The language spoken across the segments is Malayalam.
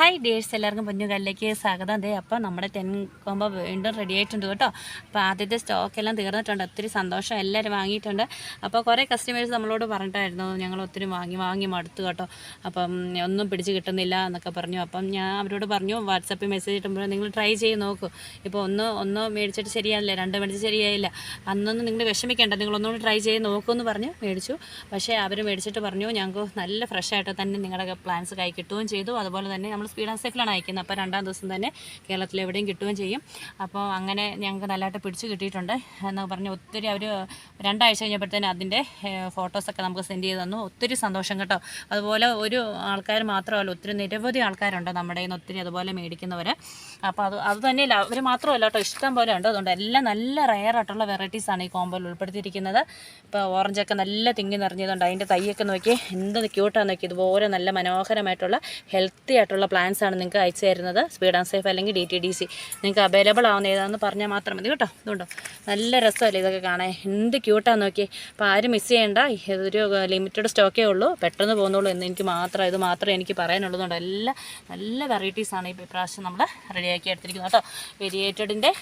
ഹായ് ഡേഴ്സ് എല്ലാവർക്കും പൊന്നുകാലിലേക്ക് സ്വാഗതം. അതെ അപ്പോൾ നമ്മുടെ ടെൻ കോമ്പോ വീണ്ടും റെഡി ആയിട്ടുണ്ട് കേട്ടോ. അപ്പോൾ ആദ്യത്തെ സ്റ്റോക്ക് എല്ലാം തീർന്നിട്ടുണ്ട്. ഒത്തിരി സന്തോഷം. എല്ലാവരും വാങ്ങിയിട്ടുണ്ട്. അപ്പോൾ കുറേ കസ്റ്റമേഴ്സ് നമ്മളോട് പറഞ്ഞിട്ടായിരുന്നു ഞങ്ങൾ ഒത്തിരി വാങ്ങി വാങ്ങി മടുത്തു കേട്ടോ. അപ്പം ഒന്നും പിടിച്ച് കിട്ടുന്നില്ല എന്നൊക്കെ പറഞ്ഞു. അപ്പം ഞാൻ അവരോട് പറഞ്ഞു വാട്സപ്പിൽ മെസ്സേജ് ഇട്ടുമ്പോൾ നിങ്ങൾ ട്രൈ ചെയ്ത് നോക്കൂ. ഇപ്പോൾ ഒന്ന് ഒന്ന് മേടിച്ചിട്ട് ശരിയായില്ല രണ്ട് മേടിച്ച് ശരിയായില്ല. അന്നൊന്നും നിങ്ങൾ വിഷമിക്കേണ്ട. നിങ്ങളൊന്നുകൂടി ട്രൈ ചെയ്ത് നോക്കുമെന്ന് പറഞ്ഞ് മേടിച്ചു. പക്ഷേ അവർ മേടിച്ചിട്ട് പറഞ്ഞു ഞങ്ങൾക്ക് നല്ല ഫ്രഷായിട്ട് തന്നെ നിങ്ങളുടെ പ്ലാൻസ് കൈ കിട്ടുകയും ചെയ്തു. അതുപോലെ തന്നെ നമ്മൾ സ്പീഡ് സേഫിലാണ് അയക്കുന്നത്. അപ്പോൾ രണ്ടാം ദിവസം തന്നെ കേരളത്തിൽ എവിടെയും കിട്ടുകയും ചെയ്യും. അപ്പോൾ അങ്ങനെ ഞങ്ങൾക്ക് നല്ലതായിട്ട് പിടിച്ച് കിട്ടിയിട്ടുണ്ട് എന്ന് പറഞ്ഞ് ഒത്തിരി അവർ രണ്ടാഴ്ച കഴിഞ്ഞപ്പോഴത്തേന് അതിന്റെ ഫോട്ടോസൊക്കെ നമുക്ക് സെൻഡ് ചെയ്ത് തന്നു. ഒത്തിരി സന്തോഷം കേട്ടോ. അതുപോലെ ഒരു ആൾക്കാർ മാത്രമല്ല ഒത്തിരി നിരവധി ആൾക്കാരുണ്ട് നമ്മുടെ കയ്യിൽ നിന്ന് ഒത്തിരി അതുപോലെ മേടിക്കുന്നവർ അപ്പോൾ അത് അത് തന്നെയല്ല അവർ മാത്രമല്ല കേട്ടോ ഇഷ്ടം പോലെ ഉണ്ട് അതുകൊണ്ട് എല്ലാം നല്ല റയർ ആയിട്ടുള്ള വെറൈറ്റീസാണ് ഈ കോമ്പോയിൽ ഉൾപ്പെടുത്തിയിരിക്കുന്നത്. ഇപ്പോൾ ഓറഞ്ചൊക്കെ നല്ല തിങ്ങി നിറഞ്ഞതുകൊണ്ട് അതിന്റെ തൈയൊക്കെ നോക്കി എന്ത് ക്യൂട്ടാണെന്ന് നോക്കി ഇതുപോലെ നല്ല മനോഹരമായിട്ടുള്ള ഹെൽത്തി ആയിട്ടുള്ള പ്ലാന്റ്സ് ആണ് നിങ്ങൾക്ക് അയച്ചു തരുന്നത്. സ്പീഡ് ആൻഡ് സേഫ് അല്ലെങ്കിൽ ഡി ടി ഡി സി നിങ്ങൾക്ക് അവൈലബിൾ ആവുന്ന ഏതാണെന്ന് പറഞ്ഞാൽ മാത്രം മതി കേട്ടോ. ഇതുണ്ടോ? നല്ല രസമല്ലേ ഇതൊക്കെ കാണാൻ? എന്ത് ക്യൂട്ടാന്ന് നോക്കി അപ്പോൾ ആരും മിസ് ചെയ്യേണ്ട. ഇതൊരു ലിമിറ്റഡ് സ്റ്റോക്കേ ഉള്ളൂ. പെട്ടെന്ന് പോകുന്നുള്ളൂ എന്ന് എനിക്ക് മാത്രം ഇത് മാത്രമേ എനിക്ക് പറയാനുള്ളതുകൊണ്ട് എല്ലാ നല്ല വെറൈറ്റീസാണ് ഈ പ്രാവശ്യം നമ്മൾ റെഡിയാക്കി എടുത്തിരിക്കുന്നത് കേട്ടോ. വെരിയേറ്റഡിന്റെ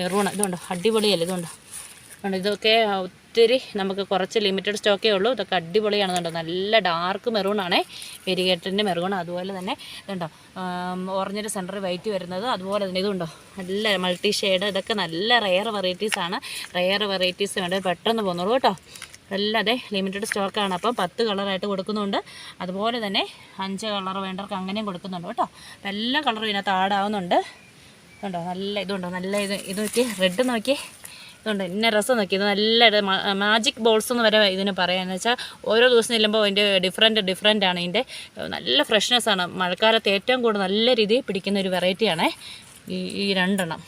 മെറൂൺ ഇതുണ്ടോ? അടിപൊളിയല്ലേ ഇതുണ്ടോ? ഇതൊക്കെ ഒത്തിരി നമുക്ക് കുറച്ച് ലിമിറ്റഡ് സ്റ്റോക്കേ ഉള്ളൂ. ഇതൊക്കെ അടിപൊളിയാണെന്നുണ്ടോ നല്ല ഡാർക്ക് മെറൂണാണേ ആണേ. വെരിഗേറ്ററിന്റെ മെറൂൺ അതുപോലെ തന്നെ ഇതുണ്ടോ? ഓറഞ്ചിന്റെ സെന്റർ വൈറ്റ് വരുന്നത്. അതുപോലെ തന്നെ ഇതുണ്ടോ? നല്ല മൾട്ടി ഷെയ്ഡ് ഇതൊക്കെ നല്ല റെയർ വെറൈറ്റീസാണ് റെയർ വെറൈറ്റീസ് വേണ്ടത് പെട്ടെന്ന് പോകുന്നുള്ളൂ കേട്ടോ. അല്ലാതെ ലിമിറ്റഡ് സ്റ്റോക്കാണ് അപ്പം പത്ത് കളറായിട്ട് കൊടുക്കുന്നുണ്ട്. അതുപോലെ തന്നെ അഞ്ച് കളർ വേണ്ടവർക്ക് അങ്ങനെയും കൊടുക്കുന്നുണ്ട് കേട്ടോ. എല്ലാ കളറും ഇതിനകത്ത് ആഡാവുന്നുണ്ട് ഇതുണ്ടോ? നല്ല ഇതുണ്ടോ? നല്ല ഇത് ഇത് നോക്കി റെഡ് നോക്കി ഇതുണ്ട്. എന്നെ രസം നോക്കി നല്ല മാജിക് ബോൾസ് എന്ന് വരെ ഇതിന് പറയാന്ന് വെച്ചാൽ ഓരോ ദിവസം ചെല്ലുമ്പോൾ അതിന്റെ ഡിഫറെന്റ് ഡിഫറെന്റ് ആണ് ഇതിന്റെ നല്ല ഫ്രഷ്നെസ് ആണ്. മഴക്കാലത്ത് ഏറ്റവും കൂടുതൽ നല്ല രീതിയിൽ പിടിക്കുന്ന ഒരു വെറൈറ്റിയാണേ ഈ ഈ രണ്ടെണ്ണം.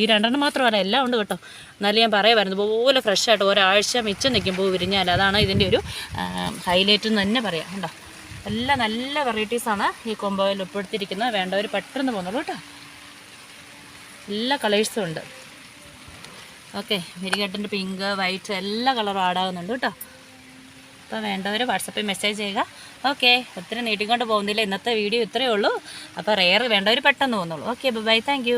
ഈ രണ്ടെണ്ണം മാത്രമല്ല എല്ലാം ഉണ്ട് കേട്ടോ. എന്നാലും ഞാൻ പറയുമായിരുന്നു ഇതുപോലെ ഫ്രഷായിട്ട് ഒരാഴ്ച മിച്ചം നിൽക്കുമ്പോൾ വിരിഞ്ഞാൽ അതാണ് ഇതിന്റെ ഒരു ഹൈലൈറ്റ് എന്ന് തന്നെ പറയാം കേട്ടോ. എല്ലാ നല്ല വെറൈറ്റീസാണ് ഈ കൊമ്പോയിൽ ഉൾപ്പെടുത്തിയിരിക്കുന്നത്. വേണ്ടവർ പെട്ടെന്ന് പോകുന്നുള്ളൂ കേട്ടോ. എല്ലാ കളേഴ്സും ഉണ്ട്. ഓക്കെ വെരികട്ടിന്റെ പിങ്ക് വൈറ്റ് എല്ലാ കളറും ആഡാകുന്നുണ്ട് കേട്ടോ. അപ്പോൾ വേണ്ടവർ വാട്സപ്പിൽ മെസ്സേജ് ചെയ്യുക. ഓക്കെ ഒത്തിരി നീട്ടിക്കൊണ്ട് പോകുന്നില്ല ഇന്നത്തെ വീഡിയോ ഇത്രയേ ഉള്ളൂ. അപ്പോൾ റെയർ വേണ്ടവർ പെട്ടെന്ന് പോകുന്നുള്ളൂ. Okay bye thank